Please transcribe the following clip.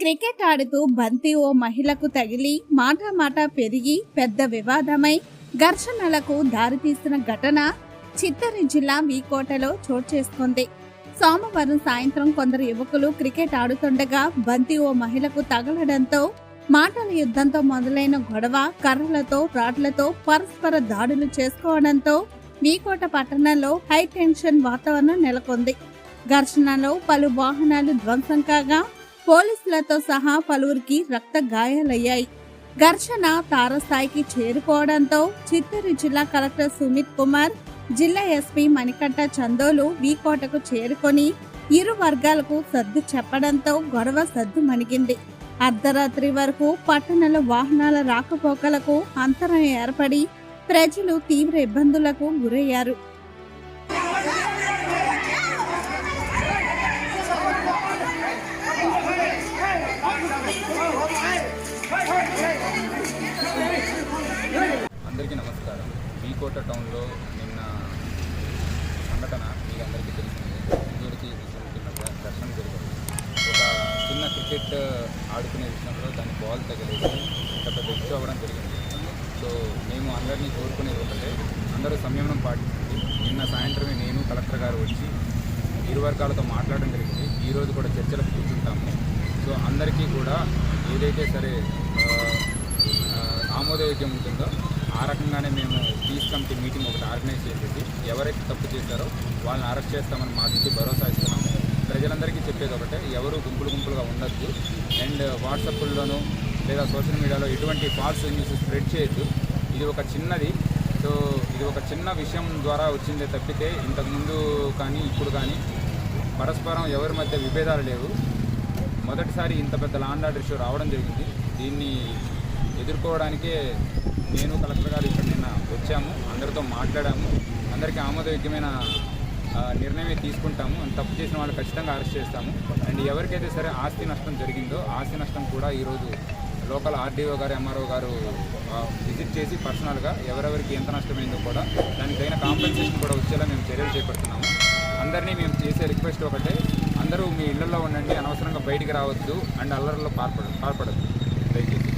Cricket ఆడుతూ బంతి ఓ మహిళకు తగిలి మాటా మాట పెరిగి పెద్ద వివాదమై ఘర్షణలకు దారితీసిన ఘటన చిత్తూరు జిల్లా వీకోటలో చోటు చేసుకుంది. సోమవారం సాయంత్రం కొందరు యువకులు క్రికెట్ ఆడుతుండగా బంతి ఓ మహిళకు తగలడంతో మాటల యుద్ధంతో మొదలైన గొడవ కర్రలతో రాడ్లతో పరస్పర దాడులు చేసుకోవడంతో వీకోట పట్టణంలో హై టెన్షన్ వాతావరణం నెలకొంది. ఘర్షణలో పలు వాహనాలు ధ్వంసం కాగా పోలీసులతో సహా పలువురికి రక్త గాయాలయ్యాయి ఘర్షణ తారస్థాయికి చేరుకోవడంతో చిత్తూరు జిల్లా కలెక్టర్ సుమిత్ కుమార్ జిల్లా ఎస్పీ మణికంఠ చందోలు వీకోటకు చేరుకొని ఇరు వర్గాలకు సర్దు చెప్పడంతో గొడవ సర్దు మణిగింది. అర్ధరాత్రి వరకు పట్టణంలో వాహనాల రాకపోకలకు అంతరం ఏర్పడి ప్రజలు తీవ్ర ఇబ్బందులకు గురయ్యారు. బీకోట టౌన్లో నిన్న సంఘటన మీకు అందరికీ తెలిసింది. ఇందులోకి చిన్న దర్శనం జరిగింది. ఒక చిన్న క్రికెట్ ఆడుకునే విషయంలో దాని బాల్ తగిలేసి పెద్ద బెస్ట్ అవ్వడం జరిగింది. సో మేము అందరినీ కోరుకునేది ఒకటే అందరూ సంయమనం పాటించండి. నిన్న సాయంత్రమే నేను కలెక్టర్ గారు వచ్చి ఇరు వర్గాలతో మాట్లాడడం జరిగింది. ఈరోజు కూడా చర్చలకు కూర్చుంటాము. సో అందరికీ కూడా ఏదైతే సరే ఆమోదయోగ్యం ఉంటుందో ఆ రకంగా కమిటీ మీటింగ్ ఒకటి ఆర్గనైజ్ చేసేసి ఎవరైతే తప్పు చేశారో వాళ్ళని అరెస్ట్ చేస్తామని మాటించి భరోసా ఇస్తున్నాము. ప్రజలందరికీ చెప్పేది ఒకటే ఎవరు గుంపులు గుంపులుగా ఉండొద్దు. అండ్ వాట్సాప్లోనూ లేదా సోషల్ మీడియాలో ఎటువంటి ఫాల్స్ న్యూస్ స్ప్రెడ్ చేయొద్దు. ఇది ఒక చిన్నది. సో ఇది ఒక చిన్న విషయం ద్వారా వచ్చిందే తప్పితే ఇంతకుముందు కానీ ఇప్పుడు కానీ పరస్పరం ఎవరి మధ్య విభేదాలు లేవు. మొదటిసారి ఇంత పెద్ద లాండ్ ఆర్డర్ ఇష్యూ రావడం జరిగింది. దీన్ని ఎదుర్కోవడానికే నేను కలెక్టర్ గారు ఇక్కడ నిన్న వచ్చాము. అందరితో మాట్లాడాము. అందరికీ ఆమోదయోగ్యమైన నిర్ణయమే తీసుకుంటాము. అండ్ తప్పు చేసిన వాళ్ళు ఖచ్చితంగా అరెస్ట్ చేస్తాము. అండ్ ఎవరికైతే సరే ఆస్తి నష్టం జరిగిందో ఆస్తి నష్టం కూడా ఈరోజు లోకల్ ఆర్డీఓ గారు ఎంఆర్ఓ గారు విజిట్ చేసి పర్సనల్గా ఎవరెవరికి ఎంత నష్టమైందో కూడా దానికి తగిన కాంపెన్సేషన్ కూడా వచ్చేలా మేము చర్యలు చేపడుతున్నాము. అందరినీ మేము చేసే రిక్వెస్ట్ ఒకటే అందరూ మీ ఇళ్ళలో ఉండండి అనవసరంగా బయటికి రావద్దు అండ్ అల్లర్లో పాల్పడ పాల్పడద్దు. దయచేసి.